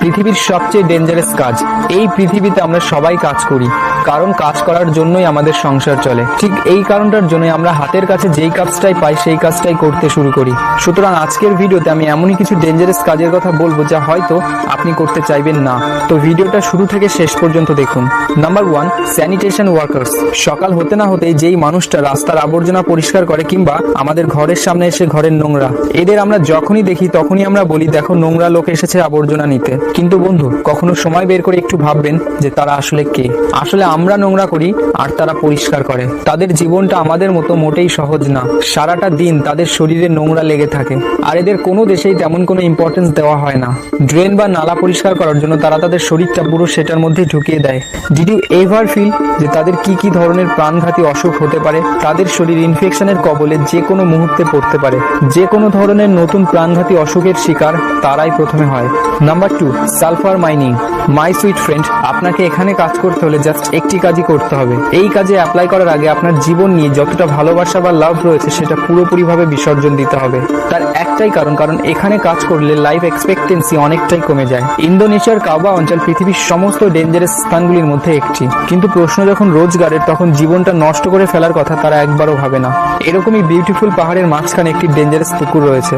পৃথিবীর সবচেয়ে ডেঞ্জারাস কাজ। এই পৃথিবীতে আমরা সবাই কাজ করি, কারণ কাজ করার জন্যই আমাদের সংসার চলে। ঠিক এই কারণটার জন্যই আমরা হাতের কাছে যেই কাজটাই পাই, সেই কাজটাই করতে শুরু করি। সুতরাং আজকের ভিডিওতে আমি এমনই কিছু ডেঞ্জারাস কাজের কথা বলব যা হয়তো আপনি করতে চাইবেন না। তো ভিডিওটা শুরু থেকে শেষ পর্যন্ত দেখুন। নাম্বার ওয়ান স্যানিটেশন ওয়ার্কার্স সকাল হতে না হতেই যেই মানুষটা রাস্তার আবর্জনা পরিষ্কার করে কিংবা আমাদের ঘরের সামনে এসে ঘরের নোংরা, এদের আমরা যখনই দেখি তখনই আমরা বলি, দেখো, নোংরা লোক এসেছে আবর্জনা নিতে। কিন্তু বন্ধু, কখনো সময় বের করে একটু ভাববেন যে তারা আসলে কে। আসলে আমরা নোংরা করি, আর তারা পরিষ্কার করে। তাদের জীবনটা আমাদের মতো মোটেই সহজ না। সারাটা দিন তাদের শরীরে নোংরা লেগে থাকে। আর এদের কোনো দেশেই তেমন কোনো ইম্পর্টেন্স দেওয়া হয় না। ড্রেন বা নালা পরিষ্কার করার জন্য তারা তাদের শরীরটা পুরো সেটার মধ্যে ঢুকিয়ে দেয়। ডিড ইউ এভার ফিল যে তাদের কি কি ধরনের প্রাণঘাতী অসুখ হতে পারে? তাদের শরীর ইনফেকশনের কবলে যে কোনো মুহূর্তে পড়তে পারে। যে কোনো ধরনের নতুন প্রাণঘাতী অসুখের শিকার তারাই প্রথমে হয়। Number two sulphur mining. My sweet friend আপনাকে এখানে কাজ করতে হলে জাস্ট একটি কাজই করতে হবে। এই কাজে অ্যাপ্লাই করার আগে আপনার জীবন নিয়ে যতটা ভালোবাসা বা লাভ রয়েছে সেটা পুরোপুরিভাবে বিসর্জন দিতে হবে। তার একটাই কারণ কারণ এখানে কাজ করলে লাইফ এক্সপেক্টেন্সি অনেকটাই কমে যায়। ইন্দোনেশিয়ার কাবা অঞ্চল পৃথিবীর সমস্ত ডেঞ্জারাস স্থানগুলির মধ্যে একটি। কিন্তু প্রশ্ন যখন রোজগারের, তখন জীবনটা নষ্ট করে ফেলার কথা তারা একবারও ভাবে না। এরকমই বিউটিফুল পাহাড়ের মাঝখানে একটি ডেঞ্জারাস পুকুর রয়েছে,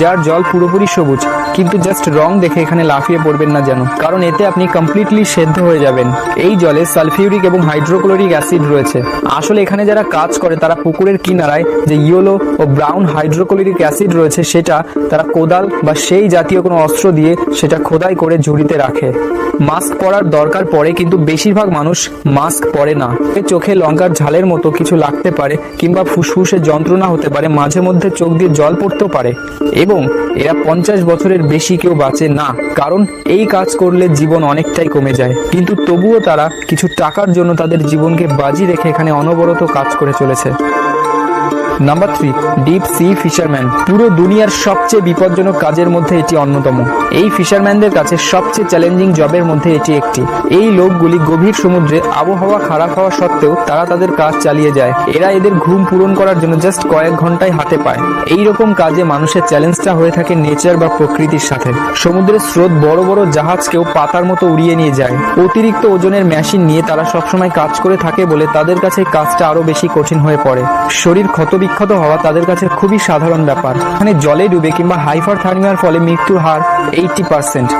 যার জল পুরোপুরি সবুজ, কিন্তু জাস্ট রং দেখে এখানে লাফিয়ে পড়বেন না যেন। কারণ এতে আপনি কমপ্লিটলি সেদ্ধ হয়ে যাবেন। এই জলে সালফিউরিক এবং হাইড্রোক্লোরিক অ্যাসিড রয়েছে। আসলে এখানে যারা কাজ করে, তারা পুকুরের কিনারায় যে ইয়েলো ও ব্রাউন হাইড্রোক্লোরিক অ্যাসিড রয়েছে, সেটা তারা কোদাল বা সেই জাতীয় কোনো অস্ত্র দিয়ে সেটা খোদাই করে ঝুড়িতে রাখে। মাস্ক পরার দরকার পড়ে, কিন্তু বেশিরভাগ মানুষ মাস্ক পরে না। চোখে লঙ্কার ঝালের মতো কিছু লাগতে পারে, কিংবা ফুসফুসে যন্ত্রণা হতে পারে, মাঝে মধ্যে চোখ দিয়ে জল পড়তেও পারে। এবং এরা পঞ্চাশ বছরের বেশি কেউ বাঁচে না, কারণ এই কাজ করলে জীবন অনেকটাই কমে যায়। কিন্তু তবুও তারা কিছু টাকার জন্য তাদের জীবনকে বাজি রেখে এখানে অনবরত কাজ করে চলেছে। Number three deep sea fisherman পুরো দুনিয়ার সবচেয়ে বিপজ্জনক কাজের মধ্যে এটি অন্যতম। এই ফিশারম্যানদের কাছে সবচেয়ে চ্যালেঞ্জিং জবের মধ্যে এটি একটি। এই লোকগুলি গভীর সমুদ্রে আবহাওয়া খারাপ হওয়া সত্ত্বেও তারা তাদের কাজ চালিয়ে যায়। এরা এদের ঘুম পূরণ করার জন্য জাস্ট কয়েক ঘন্টায় হাতে পায়। এই রকম কাজে মানুষের চ্যালেঞ্জটা হয়ে থাকে নেচার বা প্রকৃতির সাথে। সমুদ্রের স্রোত বড় বড় জাহাজকেও পাতার মতো উড়িয়ে নিয়ে যায়। অতিরিক্ত ওজনের মেশিন নিয়ে তারা সবসময় কাজ করে থাকে বলে তাদের কাছে কাজটা আরও বেশি কঠিন হয়ে পড়ে। শরীর ক্ষতবিক্ষত হওয়া তাদের কাছে খুবই সাধারণ ব্যাপার। এখানে জলে ডুবে কিংবা হাইফার থার্মিয়ার ফলে মৃত্যুর হার এইটি পার্সেন্ট